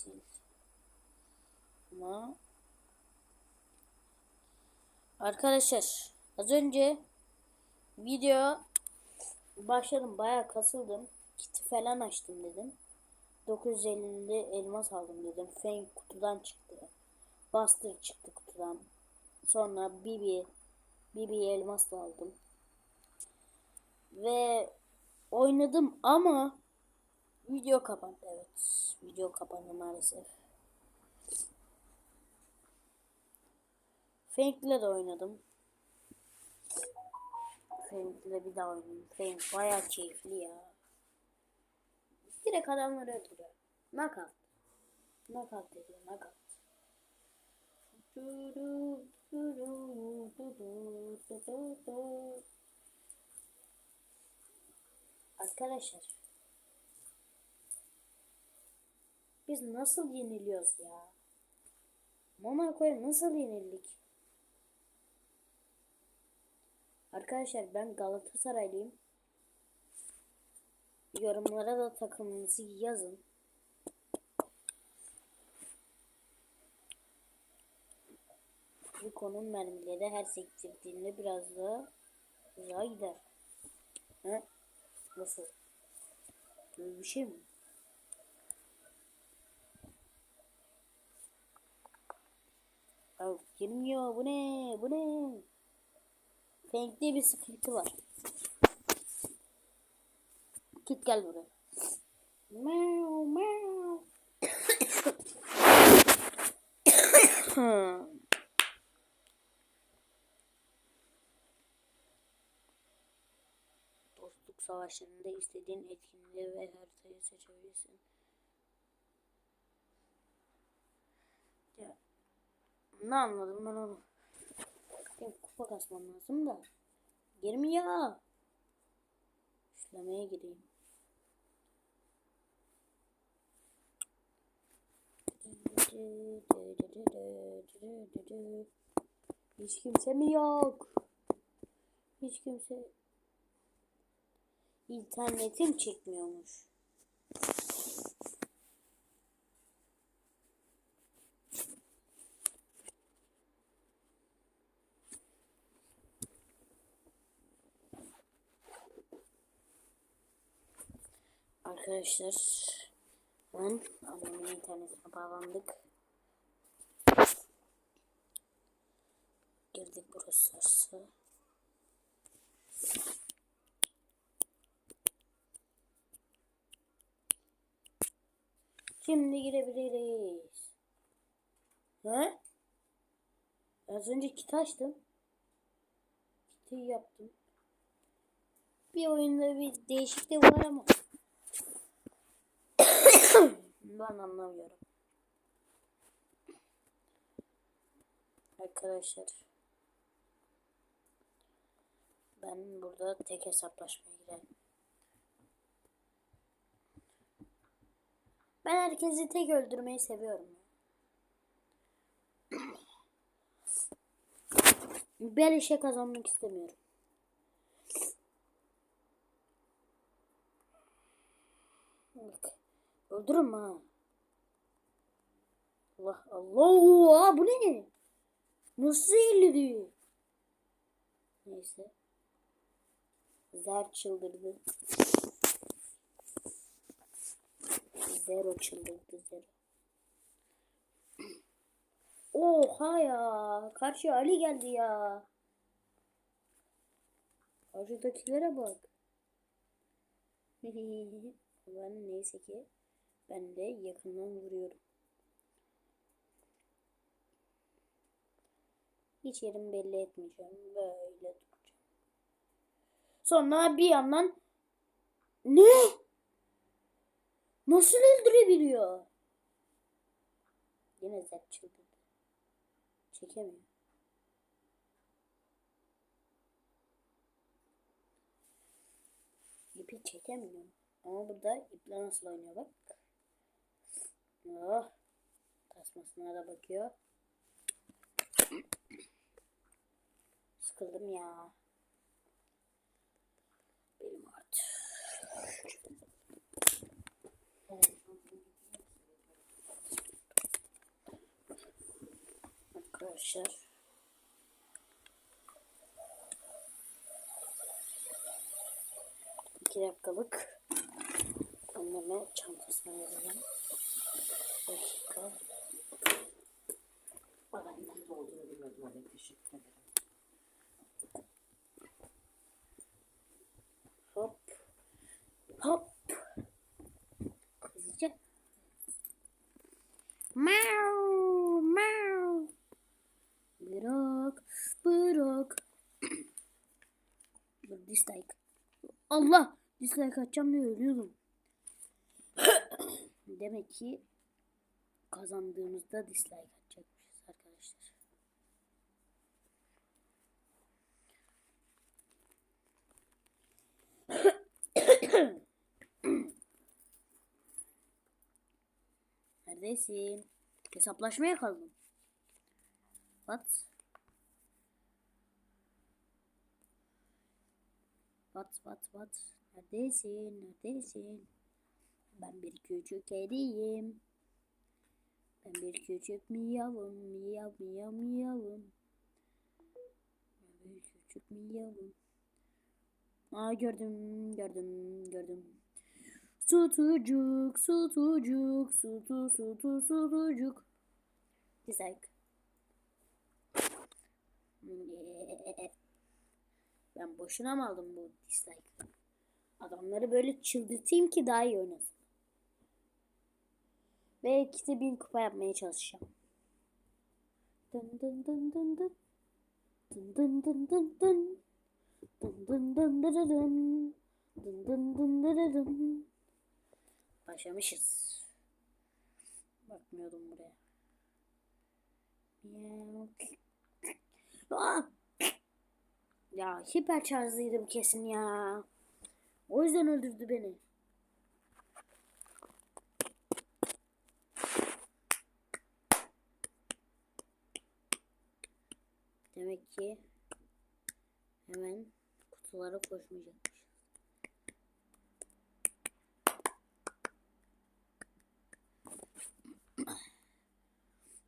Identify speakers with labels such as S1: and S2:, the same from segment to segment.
S1: sil. Ama Arkadaşlar az önce video başladım bayağı kasıldım. Kiti falan açtım dedim. 950 elmas aldım dedim. Feng kutudan çıktı. Buster çıktı kutudan. Sonra Bibi Bibi elmas aldım. Ve oynadım ama video kapandı evet. Video kapandı maalesef. Fank'le de oynadım. Fank'le bir daha oynadım. Fank bayağı keyifli ya. Direkt adamları öldürüyor. Knockout. Knockout ediyor. Knockout. Arkadaşlar. Biz nasıl yeniliyoruz ya? Monaco'ya nasıl yenildik? Arkadaşlar ben Galatasaraylıyım. Yorumlara da takımınızı yazın. Rico'nun mermileri her sektirdiğinde biraz daha uzağa gider. He? Nasıl? Böyle bir şey mi? Ya girmiyor. Bu ne? Bu ne? Renkli bir sıkıntı var. Git gel buraya. Meow meow. Dostluk savaşlarında istediğin etkinliği ve haritayı seçebilirsin. Ya, ne anladım ben onu? Benim kupa kasmam lazım da. Girmiyor. İşlemeye gireyim. Hiç kimse mi yok? Hiç kimse internetim çekmiyormuş. Arkadaşlar ben annemin internetine bağlandık. Girdik burası. Şimdi girebiliriz. He? Az önce kit açtım. Kiti yaptım. Bir oyunda bir değişiklik var ama. Ben anlamıyorum. Arkadaşlar. Ben burada tek hesaplaşmaya girelim. Ben herkesi tek öldürmeyi seviyorum. Bir işe kazanmak istemiyorum. Bak. Öldürürüm ha. Allah Allah. Bu ne? Nasıl zehirledi? Neyse. Zer çıldırdı. Zero çıldırdı zero. Oha ya. Karşı Ali geldi ya. Karşıdakilere bak. ben neyse ki ben de yakından vuruyorum. Hiç yerimi belli etmeyeceğim. Böyle duracağım. Sonra bir yandan ne? Nasıl öldürebiliyor? Yine zep çıldırdı. Çekemiyor. İpi çekemiyorum. Ama burada iple nasıl oynuyor bak. Oh. Tasmasına da bakıyor. Sıkıldım ya. Benim artık. Arkadaşlar. İki dakikalık anneme çantasına vereceğim. Hop. Hop. Hızlıca. Mau. Mau. Bırak. Bırak. Dur dislike. Allah. Dislike atacağım diye ölüyordum. Demek ki kazandığımızda dislike atacakmışız arkadaşlar. Neredesin? Hesaplaşmaya kaldım. What? What what what? Neredesin? Neredesin? Ben bir küçük kediyim. Ben bir küçük miyavım, miyav miyav miyavım. Ben bir küçük miyavım. Aa gördüm, gördüm, gördüm. Sutucuk, sutucuk, sutu, sutu, sutucuk. Dislike. Ben boşuna mı aldım bu dislike? Adamları böyle çıldırtayım ki daha iyi oynasın. Ve ikisi bin kupa yapmaya çalışacağım. Dın dın dın dın dın. Dın dın dın dın dın. Dın dın dın dın dın dın. Dın dın dın dın. Başlamışız. Bakmıyordum buraya. Ya hiper şarjlıydı bu kesin ya. O yüzden öldürdü beni. Demek ki hemen kutulara koşmayacakmış.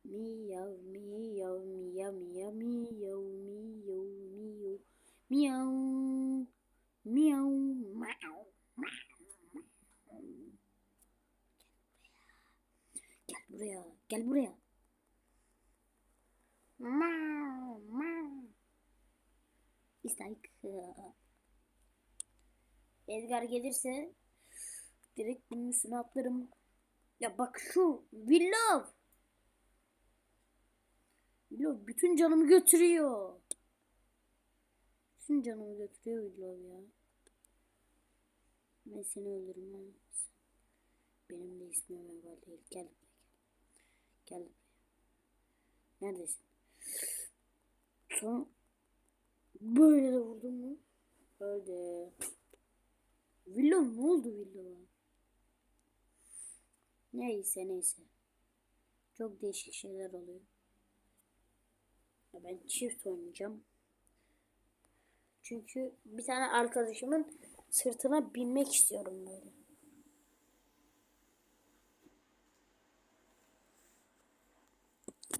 S1: Miyav miyav miyav miyav miyav miyav miyav miyav miyav miyav Gel buraya, gel buraya. Miau, miau. Dislike. Edgar gelirse direkt bunun üstüne atlarım. Ya bak şu Willow. Willow bütün canımı götürüyor. Bütün canımı götürüyor Willow ya. Ben seni öldürürüm ha. Benim de ismim Ömer değil. Gel gel. Neredesin? Son böyle de vurdum mu? Öldü. Willow ne oldu Willow'a? Neyse neyse. Çok değişik şeyler oluyor. Ben çift oynayacağım. Çünkü bir tane arkadaşımın sırtına binmek istiyorum böyle.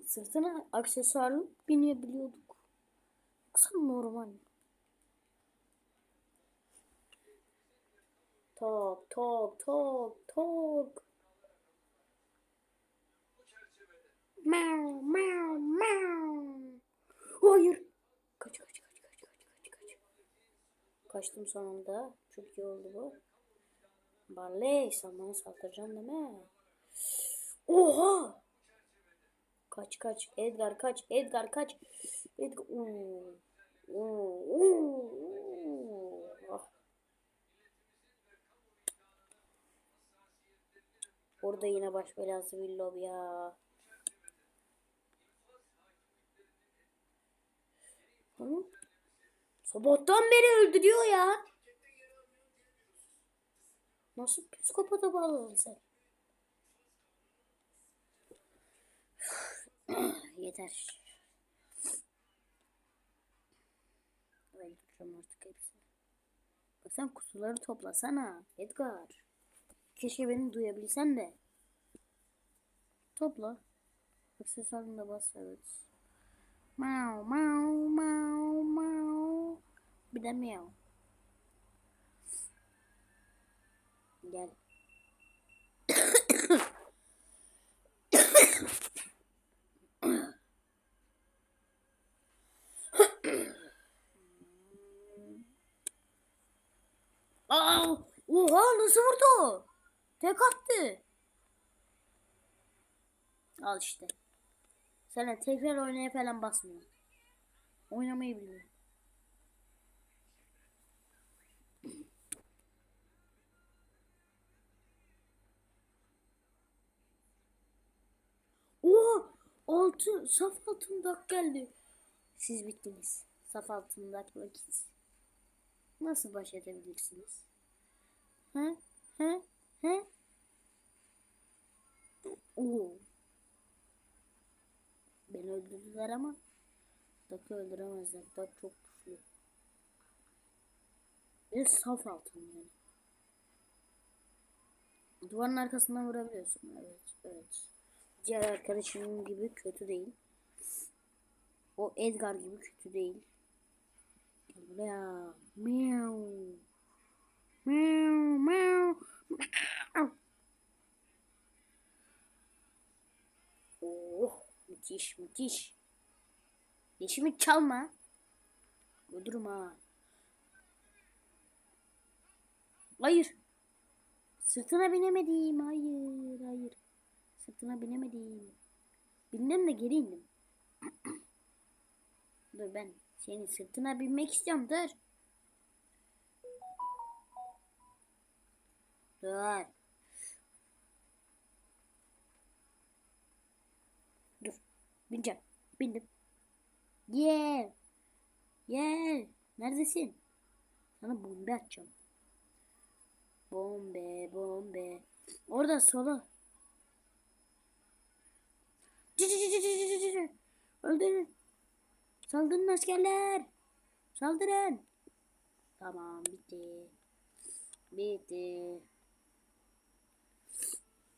S1: Sırtına aksesuarlı binebiliyorduk. Yoksa normal. mi? Tok tok tok tok. Meow meow meow. Hayır. Kaç kaç kaç kaç kaç kaç kaç. Kaçtım sonunda. Çok iyi oldu bu. Barley sen bana saldıracaksın deme. Oha. Kaç kaç. Edgar kaç. Edgar kaç. Edgar. Oo. Ah. Orada yine baş belası Willow ya. Hı? Sabahtan beri öldürüyor ya. Nasıl psikopata bağladın sen? Yeter. Öldüreceğim artık hepsini. Bak sen kutuları toplasana Edgar. Keşke beni duyabilsen de. Topla. Aksesuarını da bas evet. Mau mau mau mau. Bir de miau. Gel. Aa, oha nasıl vurdu? Tek attı. Al işte. Sana tekrar oynaya falan basmıyor. Oynamayı bilmiyor. Oo, altı saf altında geldi. Siz bittiniz. Saf altında vakit. Nasıl baş edebilirsiniz? He? He? He? Oo. Beni öldürdüler ama Dak'ı öldüremezler. Dak çok güçlü. Bir saf altın yani. Duvarın arkasından vurabiliyorsun. Evet, evet. Diğer arkadaşım gibi kötü değil. O Edgar gibi kötü değil. Gel buraya. Meow. Meow, meow. meow. Oh, müthiş, müthiş. Yeşimi çalma. Öldürüm ha. Hayır. Sırtına binemedim. Hayır, hayır. Sırtına binemedim. Bindim de geri indim. Dur ben senin sırtına binmek istiyorum. Dur. Dur. Dur. Bineceğim. Bindim. Yeah. Yeah. Neredesin? Sana bombe atacağım. Bombe, bombe. Orada sola. Öldürün. Saldırın askerler. Saldırın. Tamam bitti. Bitti.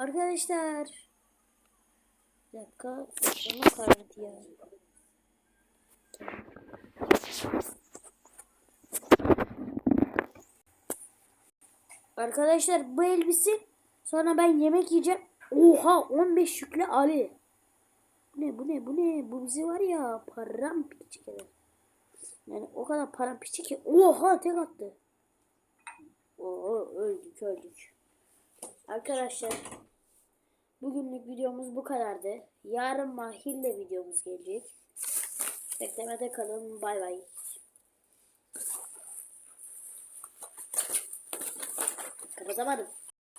S1: Arkadaşlar. Bir dakika. Ekranım karardı ya. Arkadaşlar bu elbise sonra ben yemek yiyeceğim. Oha 15 yüklü Ali. Bu ne bu ne bu ne bu bizi var ya param piçik. Yani o kadar param piçik ki oha tek attı. Oo öldük öldük. Arkadaşlar bugünlük videomuz bu kadardı. Yarın Mahir'le videomuz gelecek. Beklemede kalın. Bay bay. Kapatamadım.